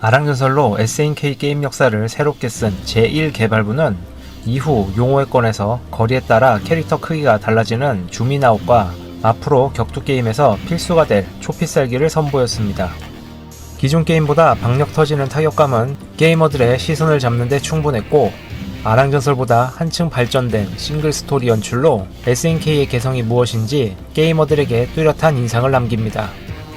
아랑전설로 SNK 게임 역사를 새롭게 쓴 제1개발부는 이후 용호의 건에서 거리에 따라 캐릭터 크기가 달라지는 주민아웃과 앞으로 격투 게임에서 필수가 될 초피살기를 선보였습니다. 기존 게임보다 박력 터지는 타격감은 게이머들의 시선을 잡는 데 충분했고 아랑전설보다 한층 발전된 싱글 스토리 연출로 SNK의 개성이 무엇인지 게이머들에게 뚜렷한 인상을 남깁니다.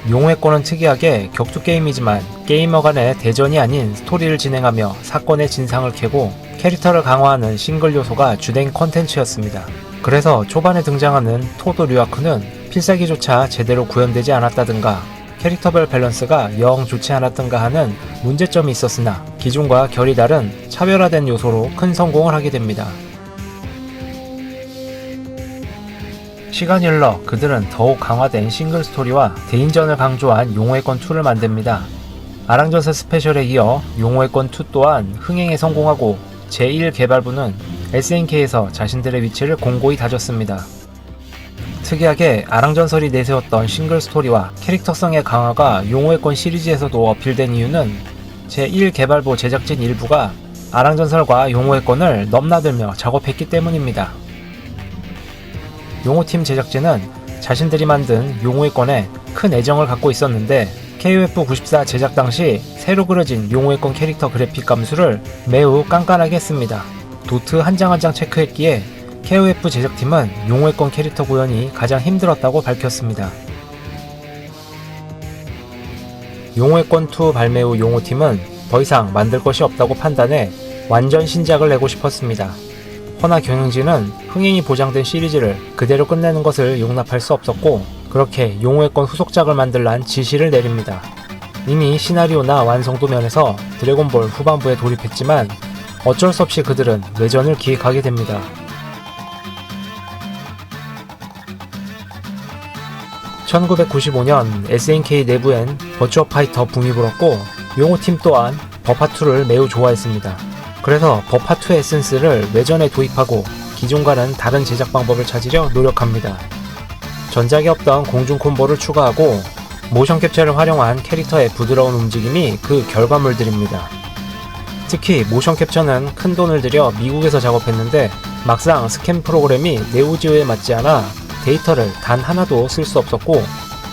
용호의 권은 특이하게 격투 게임이지만 게이머 간의 대전이 아닌 스토리를 진행하며 사건의 진상을 캐고 캐릭터를 강화하는 싱글 요소가 주된 컨텐츠였습니다. 그래서 초반에 등장하는 토도 류아크는 필살기조차 제대로 구현되지 않았다든가 캐릭터별 밸런스가 영 좋지 않았던가 하는 문제점이 있었으나 기존과 결이 다른 차별화된 요소로 큰 성공을 하게 됩니다. 시간이 흘러 그들은 더욱 강화된 싱글 스토리와 대인전을 강조한 용호의 권 2를 만듭니다. 아랑전설 스페셜에 이어 용호의 권2 또한 흥행에 성공하고 제1개발부는 SNK에서 자신들의 위치를 공고히 다졌습니다. 특이하게 아랑전설이 내세웠던 싱글 스토리와 캐릭터성의 강화가 용호의 권 시리즈에서도 어필된 이유는 제1개발부 제작진 일부가 아랑전설과 용호의 권을 넘나들며 작업했기 때문입니다. 용호팀 제작진은 자신들이 만든 용호의 권에 큰 애정을 갖고 있었는데 KOF94 제작 당시 새로 그려진 용호의 권 캐릭터 그래픽 감수를 매우 깐깐하게 했습니다. 도트 한 장 한 장 체크했기에 KOF 제작팀은 용호의 권 캐릭터 구현이 가장 힘들었다고 밝혔습니다. 용호의 권2 발매 후 용호팀은 더 이상 만들 것이 없다고 판단해 완전 신작을 내고 싶었습니다. 허나 경영진은 흥행이 보장된 시리즈를 그대로 끝내는 것을 용납할 수 없었고 그렇게 용호의 권 후속작을 만들란 지시를 내립니다. 이미 시나리오나 완성도 면에서 드래곤볼 후반부에 돌입했지만 어쩔 수 없이 그들은 외전을 기획하게 됩니다. (1995년) SNK 내부엔 버추어 파이터 붐이 불었고 용호팀 또한 버파2를 매우 좋아했습니다. 그래서 버파2 에센스를 외전에 도입하고 기존과는 다른 제작 방법을 찾으려 노력합니다. 전작에 없던 공중 콤보를 추가하고 모션 캡처를 활용한 캐릭터의 부드러운 움직임이 그 결과물들입니다. 특히 모션 캡처는 큰 돈을 들여 미국에서 작업했는데 막상 스캔 프로그램이 네오지오에 맞지 않아 데이터를 단 하나도 쓸 수 없었고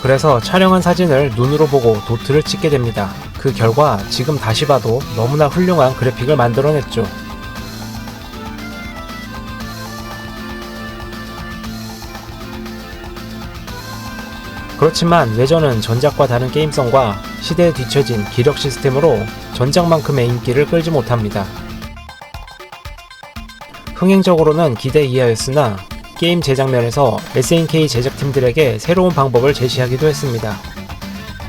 그래서 촬영한 사진을 눈으로 보고 도트를 찍게 됩니다. 그 결과 지금 다시 봐도 너무나 훌륭한 그래픽을 만들어냈죠. 그렇지만 외전은 전작과 다른 게임성과 시대에 뒤처진 기력 시스템으로 전작만큼의 인기를 끌지 못합니다. 흥행적으로는 기대 이하였으나 게임 제작 면에서 SNK 제작팀들에게 새로운 방법을 제시하기도 했습니다.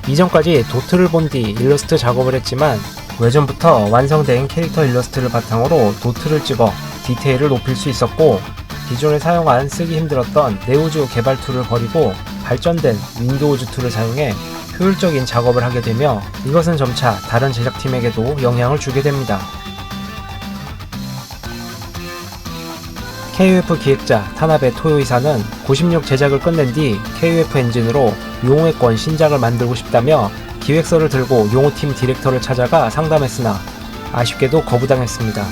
이전까지 도트를 본 뒤 일러스트 작업을 했지만 외전부터 완성된 캐릭터 일러스트를 바탕으로 도트를 찍어 디테일을 높일 수 있었고 기존에 사용한 쓰기 힘들었던 네오지오 개발 툴을 버리고 발전된 윈도우즈 툴을 사용해 효율적인 작업을 하게 되며 이것은 점차 다른 제작팀에게도 영향을 주게 됩니다. KOF 기획자 타나베 토요이사는 96 제작을 끝낸 뒤 KOF 엔진으로 용호의 권 신작을 만들고 싶다며 기획서를 들고 용호팀 디렉터를 찾아가 상담했으나 아쉽게도 거부당했습니다.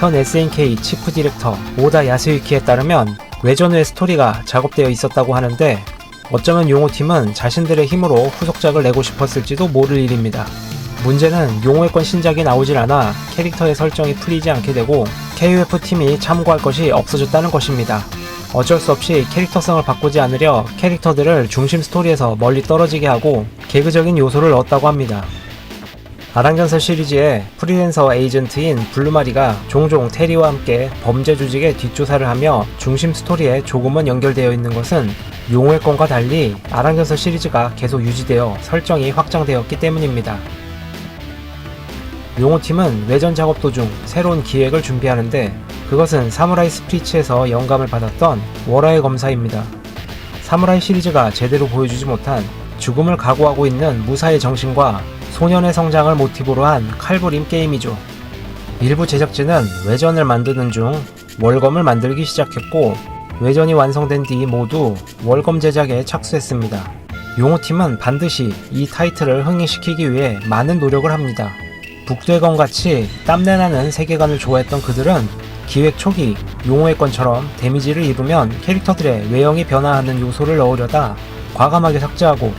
현 SNK 치프 디렉터 오다 야스유키에 따르면 외전 외 스토리가 작업되어 있었다고 하는데 어쩌면 용호팀은 자신들의 힘으로 후속작을 내고 싶었을지도 모를 일입니다. 문제는 용호의 권 신작이 나오질 않아 캐릭터의 설정이 풀리지 않게 되고 KOF 팀이 참고할 것이 없어졌다는 것입니다. 어쩔 수 없이 캐릭터성을 바꾸지 않으려 캐릭터들을 중심 스토리에서 멀리 떨어지게 하고 개그적인 요소를 넣었다고 합니다. 아랑전설 시리즈의 프리랜서 에이전트인 블루마리가 종종 테리와 함께 범죄 조직의 뒷조사를 하며 중심 스토리에 조금은 연결되어 있는 것은 용호의 건과 달리 아랑전설 시리즈가 계속 유지되어 설정이 확장되었기 때문입니다. 용호팀은 외전 작업 도중 새로운 기획을 준비하는데 그것은 사무라이 스피치에서 영감을 받았던 월화의 검사입니다. 사무라이 시리즈가 제대로 보여주지 못한 죽음을 각오하고 있는 무사의 정신과 소년의 성장을 모티브로 한 칼부림 게임이죠. 일부 제작진은 외전을 만드는 중 월검을 만들기 시작했고 외전이 완성된 뒤 모두 월검 제작에 착수했습니다. 용호팀은 반드시 이 타이틀을 흥행시키기 위해 많은 노력을 합니다. 북두의건 같이 땀내나는 세계관을 좋아했던 그들은 기획 초기 용호의 건처럼 데미지를 입으면 캐릭터들의 외형이 변화하는 요소를 넣으려다 과감하게 삭제하고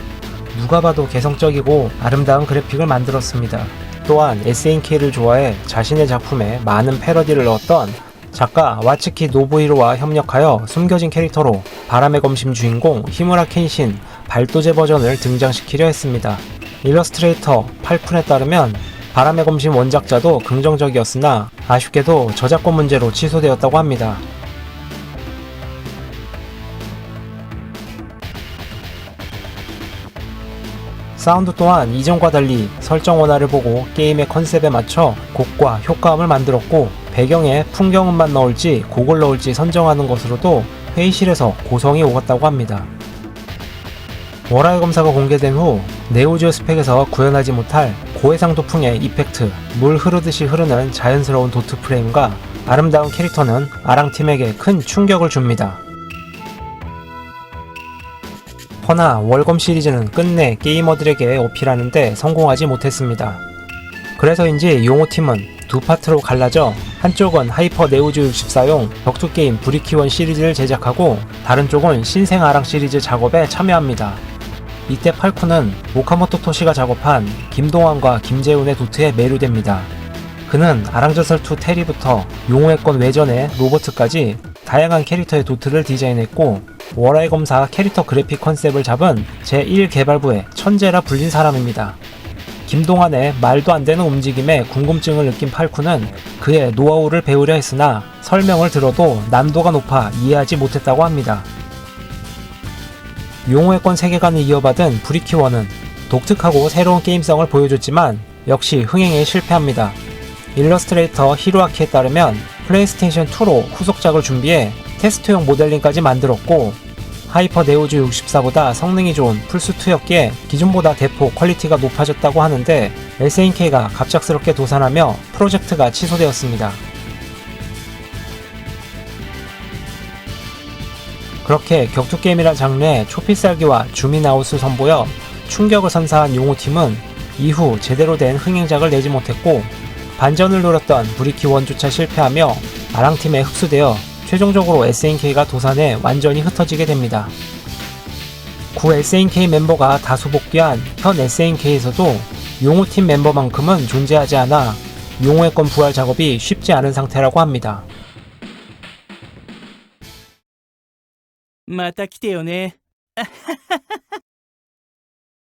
누가 봐도 개성적이고 아름다운 그래픽을 만들었습니다. 또한 SNK를 좋아해 자신의 작품에 많은 패러디를 넣었던 작가 와츠키 노부히로와 협력하여 숨겨진 캐릭터로 바람의 검심 주인공 히무라 켄신 발도제 버전을 등장시키려 했습니다. 일러스트레이터 팔쿤에 따르면 바람의 검심 원작자도 긍정적이었으나 아쉽게도 저작권 문제로 취소되었다고 합니다. 사운드 또한 이전과 달리 설정 원화를 보고 게임의 컨셉에 맞춰 곡과 효과음을 만들었고 배경에 풍경음만 넣을지 곡을 넣을지 선정하는 것으로도 회의실에서 고성이 오갔다고 합니다. 월화의 검사가 공개된 후 네오지오 스펙에서 구현하지 못할 고해상 도 풍의 이펙트, 물 흐르듯이 흐르는 자연스러운 도트 프레임과 아름다운 캐릭터는 아랑팀에게 큰 충격을 줍니다. 허나 월검 시리즈는 끝내 게이머들에게 어필하는데 성공하지 못했습니다. 그래서인지 용호팀은 두 파트로 갈라져 한쪽은 하이퍼 네오지오 64용 격투 게임 브리키원 시리즈를 제작하고 다른 쪽은 신생 아랑 시리즈 작업에 참여합니다. 이때 팔쿠는 오카모토 토시가 작업한 김동완과 김재훈의 도트에 매료됩니다. 그는 아랑저설2 테리부터 용호의 건 외전의 로버트까지 다양한 캐릭터의 도트를 디자인했고 월화의 검사 캐릭터 그래픽 컨셉을 잡은 제1 개발부의 천재라 불린 사람입니다. 김동완의 말도 안 되는 움직임에 궁금증을 느낀 팔쿠는 그의 노하우를 배우려 했으나 설명을 들어도 난도가 높아 이해하지 못했다고 합니다. 용호의 건 세계관을 이어받은 브리키원은 독특하고 새로운 게임성을 보여줬지만 역시 흥행에 실패합니다. 일러스트레이터 히로아키에 따르면 플레이스테이션 2로 후속작을 준비해 테스트용 모델링까지 만들었고 하이퍼 네오즈 64보다 성능이 좋은 플스2였기에 기존보다 대폭 퀄리티가 높아졌다고 하는데 SNK가 갑작스럽게 도산하며 프로젝트가 취소되었습니다. 그렇게 격투게임이란 장르의 초피살기와 주민아웃을 선보여 충격을 선사한 용호팀은 이후 제대로 된 흥행작을 내지 못했고 반전을 노렸던 브리키 원조차 실패하며 아랑팀에 흡수되어 최종적으로 SNK가 도산해 완전히 흩어지게 됩니다. 구 SNK 멤버가 다수 복귀한 현 SNK에서도 용호팀 멤버만큼은 존재하지 않아 용호의 건 부활 작업이 쉽지 않은 상태라고 합니다. また来てよね。